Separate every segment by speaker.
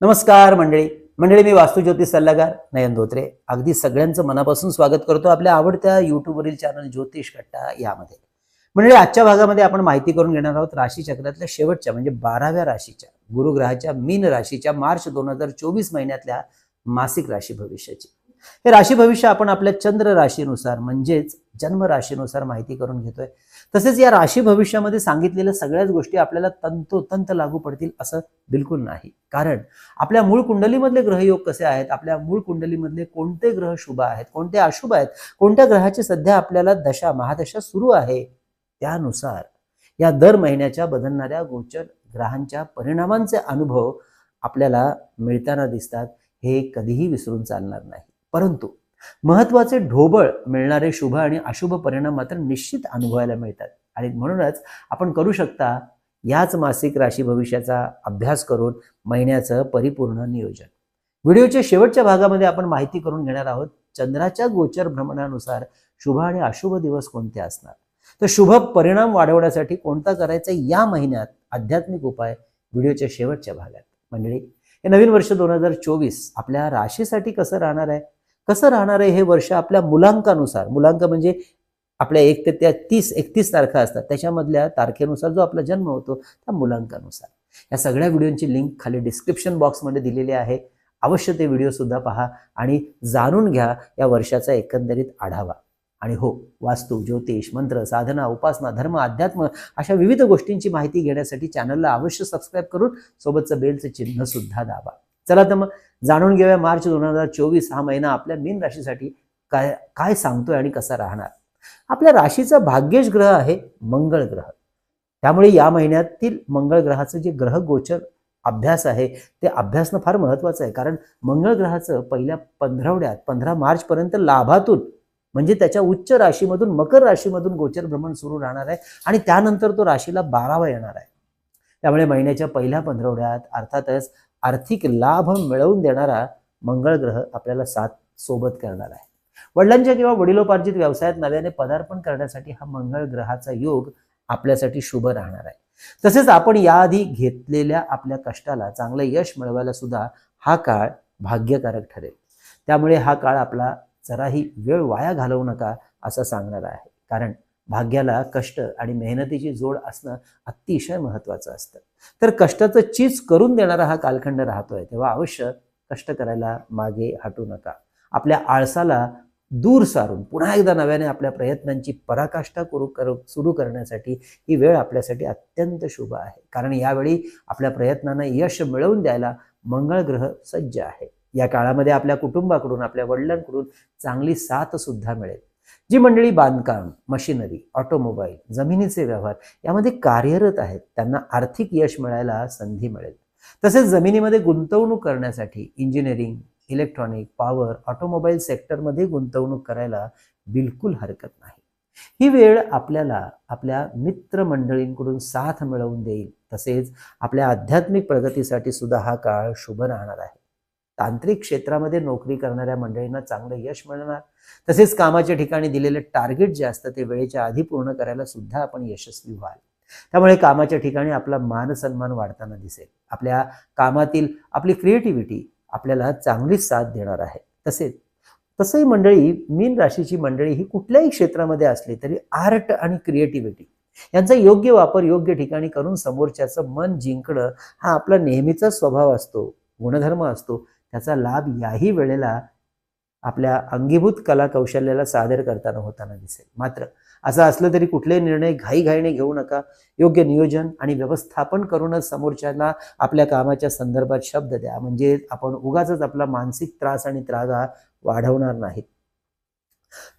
Speaker 1: नमस्कार मंडळी. मंडळी मी वास्तुज्योतिष सल्लागार नयन धोत्रे. अगदी सगळ्यांचं मनापासून स्वागत करतो आपल्या आवडत्या युट्यूबवरील चॅनल ज्योतिष कट्टा यामध्ये. मंडळी आजच्या भागामध्ये आपण माहिती करून घेणार आहोत राशी चक्रातल्या शेवटच्या म्हणजे बाराव्या राशीच्या गुरुग्रहाच्या मीन राशीच्या मार्च दोन हजार चोवीस महिन्यातल्या मासिक राशी भविष्याची. हे राशी भविष्य आपण आपल्या चंद्र राशीनुसार म्हणजेच जन्म राशीनुसार माहिती करून घेतोय. तसेच या राशी भविष्यामध्ये सांगितलेल्या सगळ्याच गोष्टी आपल्याला तंतोतंत लागू पडतील असं बिलकुल नाही. कारण आपल्या मूळ कुंडलीमधले ग्रहयोग कसे आहेत? आपल्या मूळ कुंडलीमधले कोणते ग्रह शुभ आहेत? कोणते अशुभ आहेत? कोणत्या ग्रहाची सध्या आपल्याला दशा महादशा सुरू आहे? त्यानुसार या दर महिन्याच्या बदलणाऱ्या गोचर ग्रहांच्या परिणामांचे अनुभव आपल्याला मिळताना दिसतात. हे कधीही विसरून चालणार नाही. परंतु महत्त्वाचे ढोबळ मिळणारे शुभ आणि अशुभ परिणाम मात्र निश्चित अनुभवायला मिळतात. आणि म्हणूनच आपण करू शकता याच मासिक राशी भविष्याचा अभ्यास करून महिन्याचं परिपूर्ण नियोजन. व्हिडिओच्या शेवटच्या भागामध्ये आपण माहिती करून घेणार आहोत चंद्राच्या गोचर भ्रमणानुसार शुभ आणि अशुभ दिवस कोणते असणार? तर शुभ परिणाम वाढवण्यासाठी कोणता करायचा या महिन्यात आध्यात्मिक उपाय व्हिडिओच्या शेवटच्या भागात. मंडळी हे नवीन वर्ष दोन हजार चोवीस आपल्या राशीसाठी कसं राहणार आहे? कसं राहणार आहे हे वर्ष आपल्या मुलांकानुसार? मुलांक म्हणजे आपल्या एक ते त्या तीस एकतीस तारखा असतात. त्याच्यामधल्या तारखेनुसार जो आपला जन्म होतो त्या मुलांकानुसार. या सगळ्या व्हिडिओची लिंक खाली डिस्क्रिप्शन बॉक्समध्ये दिलेली आहे. अवश्य ते व्हिडिओसुद्धा पहा आणि जाणून घ्या या वर्षाचा एकंदरीत आढावा. आणि हो वास्तू ज्योतिष मंत्र साधना उपासना धर्म अध्यात्म अशा विविध गोष्टींची माहिती घेण्यासाठी चॅनलला अवश्य सबस्क्राईब करून सोबतचं बेलचं चिन्हसुद्धा दाबा. चला तर मग जाणून घेऊया मार्च दोन हजार चोवीस हा महिना आपल्या मीन राशीसाठी काय काय सांगतोय आणि कसा राहणार. आपल्या राशीचा भाग्येश ग्रह आहे मंगळ ग्रह. त्यामुळे या महिन्यातील मंगळ ग्रहाचं जे ग्रह गोचर अभ्यास आहे ते अभ्यासणं फार महत्वाचं आहे. कारण मंगळ ग्रहाचं पहिल्या पंधरवड्यात पंधरा मार्च पर्यंत लाभातून म्हणजे त्याच्या उच्च राशीमधून मकर राशीमधून गोचर भ्रमण सुरू राहणार आहे आणि त्यानंतर तो राशीला बारावा येणार आहे. त्यामुळे महिन्याच्या पहिल्या पंधरवड्यात अर्थातच आर्थिक लाभ मिळवून देणारा मंगळ ग्रह आपल्याला साथ सोबत करणार आहे. वडिलांच्या किंवा वडिलोपार्जित व्यवसायात नव्याने पदार्पण करण्यासाठी हा मंगळ ग्रहाचा योग आपल्यासाठी शुभ राहणार आहे. तसेच आपण याआधी घेतलेल्या आपल्या कष्टाला चांगलं यश मिळवायला सुद्धा हा काळ भाग्यकारक ठरेल. त्यामुळे हा काळ आपला जराही वेळ वाया घालवू नका असं सांगणार आहे. कारण भाग्याला कष्ट आणि मेहनतीची जोड असणं अतिशय महत्त्वाचं असतं. तर कष्टाचं चीज करून देणारा हा कालखंड राहतोय तेव्हा अवश्य कष्ट करायला मागे हटू नका. आपल्या आळसाला दूर सारून पुन्हा एकदा नव्याने आपल्या प्रयत्नांची पराकाष्ठा करू कर सुरू करण्यासाठी ही वेळ आपल्यासाठी अत्यंत शुभ आहे. कारण यावेळी आपल्या प्रयत्नांना यश मिळवून द्यायला मंगळ ग्रह सज्ज आहे. या काळामध्ये आपल्या कुटुंबाकडून आपल्या वडिलांकडून चांगली साथ सुद्धा मिळेल. जी मंडळी बांधकाम मशिनरी ऑटोमोबाईल जमिनीचे व्यवहार यामध्ये कार्यरत आहेत. त्यांना आर्थिक यश मिळायला संधी मिळेल. तसेच जमिनीमध्ये गुंतवणूक करण्यासाठी इंजिनिअरिंग इलेक्ट्रॉनिक पॉवर ऑटोमोबाईल सेक्टरमध्ये गुंतवणूक करायला बिलकुल हरकत नाही. ही वेळ आपल्याला आपल्या मित्रमंडळींकडून साथ मिळवून देईल. तसेच आपल्या आध्यात्मिक प्रगतीसाठी सुद्धा हा काळ शुभ राहणार आहे. तांत्रिक क्षेत्रामध्ये नोकरी करणाऱ्या मंडळींना चांगलं यश मिळणार. तसेच कामाच्या ठिकाणी दिलेले टार्गेट जे असतं ते वेळेच्या आधी पूर्ण करायला सुद्धा आपण यशस्वी व्हाल. त्यामुळे कामाच्या ठिकाणी आपला मान सन्मान वाढताना दिसेल. आपल्या कामातील आपली क्रिएटिव्हिटी आपल्याला चांगलीच साथ देणार आहे. तसेच तसंही मंडळी मीन राशीची मंडळी ही कुठल्याही क्षेत्रामध्ये असली तरी आर्ट आणि क्रिएटिव्हिटी यांचा योग्य वापर योग्य ठिकाणी करून समोरच्याचं मन जिंकणं हा आपला नेहमीचा स्वभाव असतो गुणधर्म असतो त्याचा लाभ याही वेळेला आपल्या अंगीभूत कला कौशल्याला सादर करताना होताना दिसेल. मात्र असं असलं तरी कुठले निर्णय घाईघाईने घेऊ नका. योग्य नियोजन आणि व्यवस्थापन करूनच समोरच्याला आपल्या कामाच्या संदर्भात शब्द द्या. म्हणजे आपण उगाच आपला मानसिक त्रास आणि त्रागा वाढवणार नाहीत.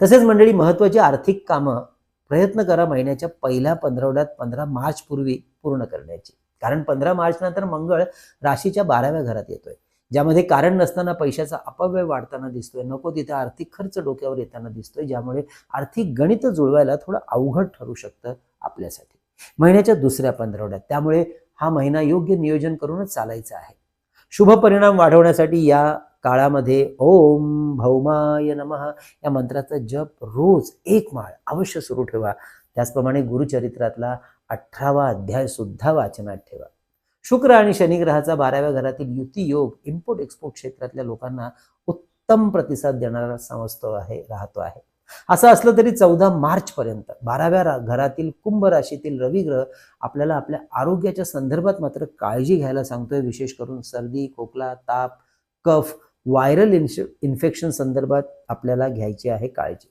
Speaker 1: तसेच मंडळी महत्वाची आर्थिक कामं प्रयत्न करा महिन्याच्या पहिल्या पंधरवड्यात पंधरा मार्च पूर्वी पूर्ण करण्याची. कारण पंधरा मार्च नंतर मंगळ राशीच्या बाराव्या घरात येतोय. ज्यामध्ये कारण नसताना पैशाचा अपव्यय वाढताना दिसतोय नको तिथे आर्थिक खर्च डोक्यावर येताना दिसतोय ज्यामुळे आर्थिक गणित जुळवायला थोडं अवघड ठरू शकतं आपल्यासाठी. महिन्याच्या दुसऱ्या पंधरवड्यात. त्यामुळे हा महिना योग्य नियोजन करूनच चालायचा आहे. शुभ परिणाम वाढवण्यासाठी या काळामध्ये ओम भौमाय नमः या मंत्राचा जप रोज एक माळ अवश्य सुरू ठेवा. त्याचप्रमाणे गुरुचरित्रातला अठरावा अध्याय सुद्धा वाचनात ठेवा. शुक्र आणि शनिग्रहाचा बाराव्या घरातील युती योग इम्पोर्ट एक्सपोर्ट क्षेत्रातल्या लोकांना उत्तम प्रतिसाद देणारा समजतो आहे राहतो आहे. असं असलं तरी चौदा मार्च पर्यंत बाराव्या घरातील कुंभ राशीतील रवी ग्रह आपल्याला आपल्या आरोग्याच्या संदर्भात मात्र काळजी घ्यायला सांगतोय. विशेष करून सर्दी खोकला ताप कफ व्हायरल इन्फेक्शन संदर्भात आपल्याला घ्यायची आहे काळजी.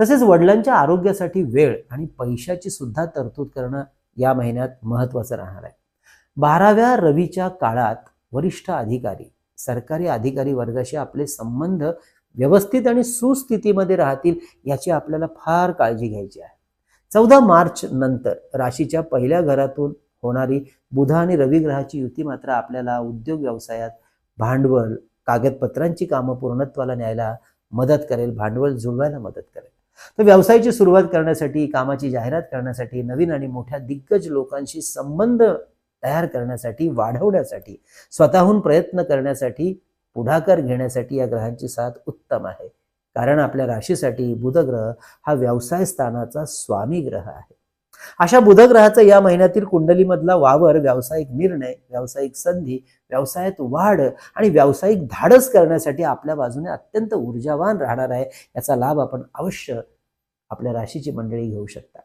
Speaker 1: तसेच वडिलांच्या आरोग्यासाठी वेळ आणि पैशाची सुद्धा तरतूद करणं या महिन्यात महत्त्वाचं राहणार आहे. बाराव्या रवीच्या काळात वरिष्ठ अधिकारी सरकारी अधिकारी वर्गाशी आपले संबंध व्यवस्थित आणि सुस्थितीमध्ये राहतील याची आपल्याला फार काळजी घ्यायची आहे. चौदा मार्च नंतर राशीच्या पहिल्या घरातून होणारी बुध आणि रवी ग्रहाची युती मात्र आपल्याला उद्योग व्यवसायात भांडवल कागदपत्रांची कामं पूर्णत्वाला न्यायला मदत करेल भांडवल जुळवायला मदत करेल. तर व्यवसायाची सुरुवात करण्यासाठी कामाची जाहिरात करण्यासाठी नवीन आणि मोठ्या दिग्गज लोकांशी संबंध तयार करण्यासाठी वाढवण्यासाठी स्वतःहून प्रयत्न करण्यासाठी पुढाकार घेण्यासाठी या ग्रहांची साथ उत्तम आहे. कारण आपल्या राशीसाठी बुधग्रह हा व्यवसाय स्थानाचा स्वामी ग्रह आहे. अशा बुधग्रहाचा या महिन्यातील कुंडलीमधला वावर व्यावसायिक निर्णय व्यावसायिक संधी व्यवसायात वाढ आणि व्यावसायिक धाडस करण्यासाठी आपल्या बाजूने अत्यंत ऊर्जावान राहणार आहे याचा लाभ आपण अवश्य आपल्या राशीची मंडळी घेऊ शकता.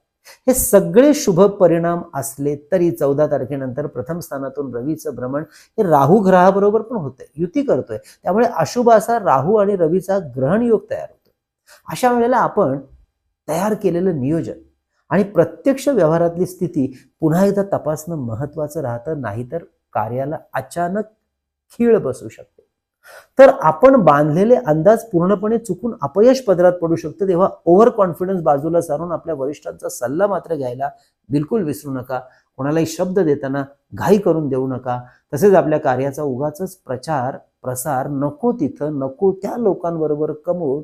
Speaker 1: हे सगळे शुभ परिणाम असले तरी चौदा तारखेनंतर प्रथम स्थानातून रवीचं भ्रमण हे राहू ग्रहाबरोबर पण होतंय. युती करतोय. त्यामुळे अशुभ असा राहू आणि रवीचा ग्रहण योग तयार होतो अशा वेळेला आपण तयार केलेलं नियोजन आणि प्रत्यक्ष व्यवहारातली स्थिती पुन्हा एकदा तपासणं महत्वाचं राहतं नाहीतर कार्याला अचानक खीळ बसू शकते. तर आपण बांधलेले अंदाज पूर्णपणे चुकून अपयश पदरात पडू शकतो तेव्हा ओव्हर कॉन्फिडन्स बाजूला सारून आपल्या वरिष्ठांचा सल्ला मात्र घ्यायला बिलकुल विसरू नका. कोणालाही शब्द देताना घाई करून देऊ नका. तसेच आपल्या कार्याचा उगाच प्रचार प्रसार नको तिथं नको त्या लोकांबरोबर कमवून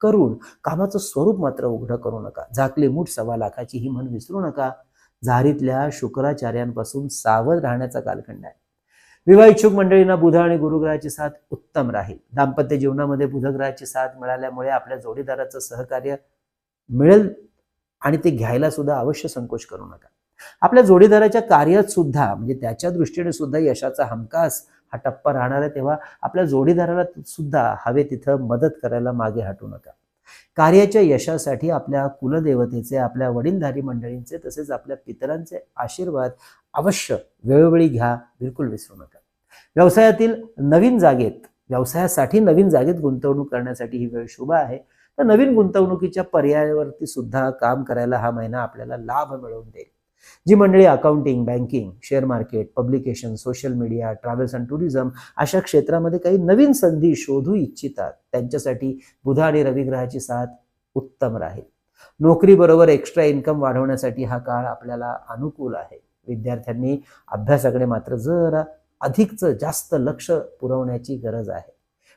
Speaker 1: करून कामाचं स्वरूप मात्र उघडं करू नका. झाकली मूठ सव्वा लाखाची ही म्हण विसरू नका. झारीतल्या शुक्राचार्यांपासून सावध राहण्याचा कालखंड आहे. विवाह इच्छुक मंडळींना बुध आणि गुरुग्रहाची साथ उत्तम राहील. दाम्पत्य जीवनामध्ये बुधग्रहाची साथ मिळाल्यामुळे आपल्या जोडीदाराचं सहकार्य मिळेल आणि ते घ्यायला सुद्धा अवश्य संकोच करू नका. आपल्या जोडीदाराच्या कार्यात सुद्धा म्हणजे त्याच्या दृष्टीने सुद्धा यशाचा हमखास हा टप्पा राहणार आहे तेव्हा आपल्या जोडीदाराला सुद्धा हवे तिथं मदत करायला मागे हटू नका. कार्याच्या यशासाठी आपल्या कुलदेवतेचे आपल्या वडीलधारी मंडळींचे तसेच आपल्या पितरांचे आशीर्वाद अवश्य वेळोवेळी घ्या बिलकुल विसरू नका. व्यवसायातील नवीन जागेत व्यवसायासाठी नवीन जागेत गुंतवणूक करण्यासाठी ही वेळ शुभ आहे. तर नवीन गुंतवणुकीच्या पर्यायावरती सुद्धा काम करायला हा महिना आपल्याला लाभ मिळवून देईल. जी मंडळी accounting banking share market publication social media travels and tourism अशा क्षेत्रामध्ये काही नवीन संधी शोधू इच्छितात त्यांच्यासाठी बुध आणि रविग्रहाची साथ उत्तम राहील. नोकरीबरोबर एक्स्ट्रा इन्कम वाढवण्यासाठी हा काळ आपल्याला अनुकूल आहे. विद्यार्थ्यांनी अभ्यासाकडे मात्र जरा अधिकचं जास्त लक्ष पुरवण्याची गरज आहे.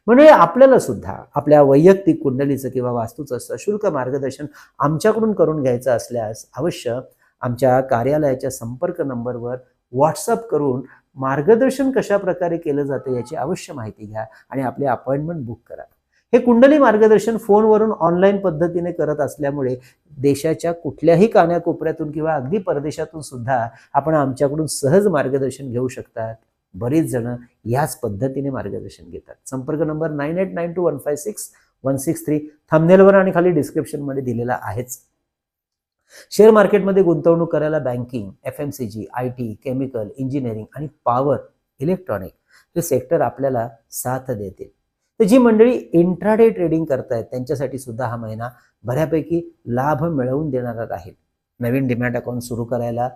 Speaker 1: म्हणजे आपल्याला सुद्धा आपल्या वैयक्तिक कुंडलीचं किंवा वास्तूचं सशुल्क मार्गदर्शन आमच्याकडून करून घ्यायचं असल्यास अवश्य आमच्या कार्यालयाच्या संपर्क नंबरवर व्हॉट्सअप करून मार्गदर्शन कशा प्रकारे केलं जातं याची अवश्य माहिती घ्या आणि आपली अपॉइंटमेंट बुक करा. हे कुंडली मार्गदर्शन फोनवरून ऑनलाईन पद्धतीने करत असल्यामुळे देशाच्या कुठल्याही कान्याकोपऱ्यातून किंवा अगदी परदेशातून सुद्धा आपण आमच्याकडून सहज मार्गदर्शन घेऊ शकतात. बरीच जण याच पद्धतीने मार्गदर्शन घेतात. संपर्क number nine eight nine two one five six one six three थंबनेलवर आणि खाली डिस्क्रिप्शनमध्ये दिलेला आहेच. शेअर मार्केटमध्ये गुंतवणूक करायला banking F M C G I T chemical engineering आणि पॉवर इलेक्ट्रॉनिक हे सेक्टर आपल्याला साथ देतील. तर जी मंडळी इंट्राडे ट्रेडिंग करतायत त्यांच्यासाठी सुद्धा हा महिना बऱ्यापैकी लाभ मिळवून देणारा राहील. नवीन डिमॅट अकाउंट सुरू करायला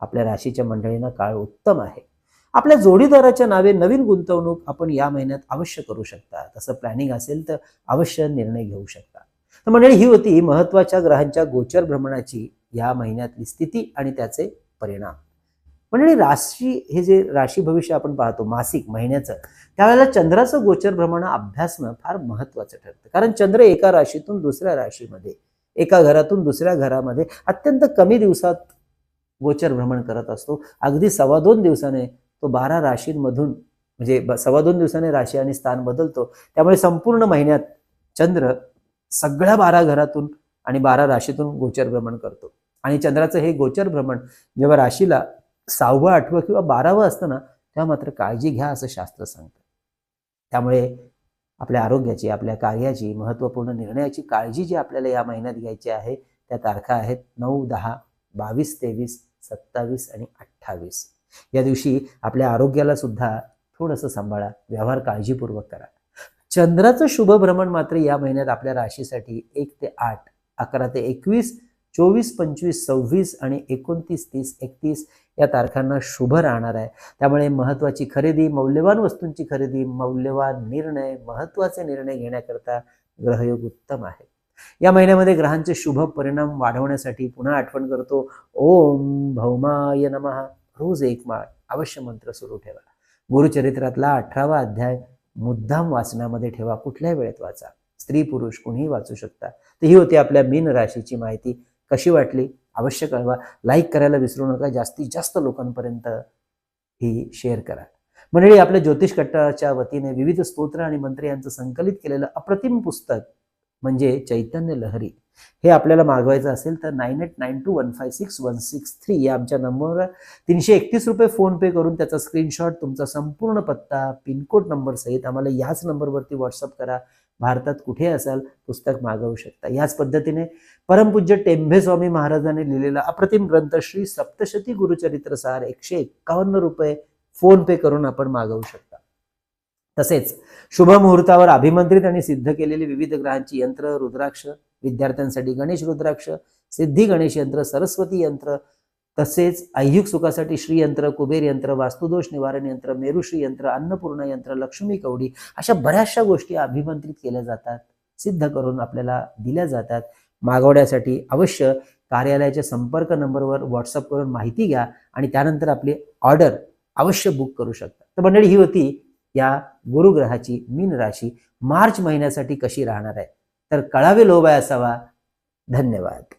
Speaker 1: आपल्या राशीच्या मंडळींना काळ उत्तम आहे. आपल्या जोडीदाराच्या नावे नवीन गुंतवणूक आपण या महिन्यात अवश्य करू शकता. तसं प्लॅनिंग असेल तर अवश्य निर्णय घेऊ शकता. तर मंडळी ही होती महत्त्वाच्या ग्रहांच्या गोचर भ्रमणाची या महिन्यातली स्थिती आणि त्याचे परिणाम. पण आणि राशी हे जे राशी भविष्य आपण पाहतो मासिक महिन्याचं त्यावेळेला चंद्राचं गोचर भ्रमण अभ्यासणं फार महत्वाचं ठरतं. कारण चंद्र एका राशीतून दुसऱ्या राशीमध्ये एका घरातून दुसऱ्या घरामध्ये अत्यंत कमी दिवसात गोचर भ्रमण करत असतो. अगदी सव्वा दोन दिवसाने तो बारा राशींमधून म्हणजे सव्वा दोन दिवसाने राशी आणि स्थान बदलतो. त्यामुळे संपूर्ण महिन्यात चंद्र सगळ्या बारा घरातून आणि बारा राशीतून गोचर भ्रमण करतो. आणि चंद्राचं हे गोचर भ्रमण जेव्हा राशीला सहावं आठवं किंवा बारावं असतं ना तेव्हा मात्र काळजी घ्या असं शास्त्र सांगतं. त्यामुळे आपल्या आरोग्याची आपल्या कार्याची महत्त्वपूर्ण निर्णयाची काळजी जी आपल्याला या महिन्यात घ्यायची आहे त्या तारखा आहेत नऊ दहा बावीस तेवीस सत्तावीस आणि अठ्ठावीस. या दिवशी आपल्या आरोग्याला सुद्धा थोडंसं सांभाळा व्यवहार काळजीपूर्वक करा. चंद्राचं शुभ भ्रमण मात्र या महिन्यात आपल्या राशीसाठी एक ते आठ अकरा ते एकवीस चोवीस पंचवीस सव्वीस आणि एकोणतीस तीस एकतीस या तारखांना शुभ राहणार आहे. त्यामुळे महत्त्वाची खरेदी मौल्यवान वस्तूंची खरेदी मौल्यवान निर्णय महत्त्वाचे निर्णय घेण्याकरता ग्रहयोग उत्तम आहे. या महिन्यामध्ये ग्रहांचे शुभ परिणाम वाढवण्यासाठी पुन्हा आठवण करतो. ओम भौमाय नमः. रोज एक माळ. अवश्य मंत्र सुरू ठेवा. गुरुचरित्रातला अठरावा अध्याय मुद्दाम वाचनामध्ये ठेवा. कुठल्याही वेळेत वाचा. स्त्री पुरुष कुणीही वाचू शकता. तर ही होती आपल्या मीन राशीची माहिती. कशी वाटली? अवश्य कळवा लाईक करायला विसरू नका जास्तीत जास्त लोकांपर्यंत ही शेअर करा. मंडळी आपल्या ज्योतिष कट्टाच्या वतीने विविध स्तोत्र आणि मंत्र यांचं संकलित केलेलं अप्रतिम पुस्तक म्हणजे चैतन्य लहरी. हे आपल्याला मागवायचं असेल तर nine eight nine two one five six one six three या आमच्या नंबरवर तीनशे एकतीस रुपये फोन पे करून त्याचा स्क्रीनशॉट तुमचा संपूर्ण पत्ता पिनकोड नंबर सहित आम्हाला याच नंबरवरती व्हॉट्सअप करा. भारतात कुठे असाल पुस्तक मागवू शकता. याच पद्धतीने परमपूज्य टेंभे स्वामी महाराजांनी लिहिलेला अप्रतिम ग्रंथ श्री सप्तशती गुरुचरित्र सार एकशे एक्कावन्न रुपये फोन पे करून आपण मागवू शकता. तसेच शुभ मुहूर्तावर अभिमंत्रित आणि सिद्ध केलेली विविध ग्रहांची यंत्र रुद्राक्ष विद्यार्थ्यांसाठी गणेश रुद्राक्ष सिद्धी गणेश यंत्र सरस्वती यंत्र तसेच ऐहिक सुखासाठी श्रीयंत्र कुबेर यंत्र वास्तुदोष निवारण यंत्र मेरुश्री यंत्र अन्नपूर्ण यंत्र लक्ष्मी कवडी अशा बऱ्याचशा गोष्टी अभिमंत्रित केल्या जातात सिद्ध करून आपल्याला दिल्या जातात. मागवण्यासाठी अवश्य कार्यालयाच्या संपर्क नंबरवर व्हॉट्सअप करून माहिती घ्या आणि त्यानंतर आपली ऑर्डर अवश्य बुक करू शकता. तर मंडळी ही होती या गुरुग्रहाची मीन राशी. मार्च महिन्यासाठी कशी राहणार आहे? तर कळावे लोभाय असावा. धन्यवाद.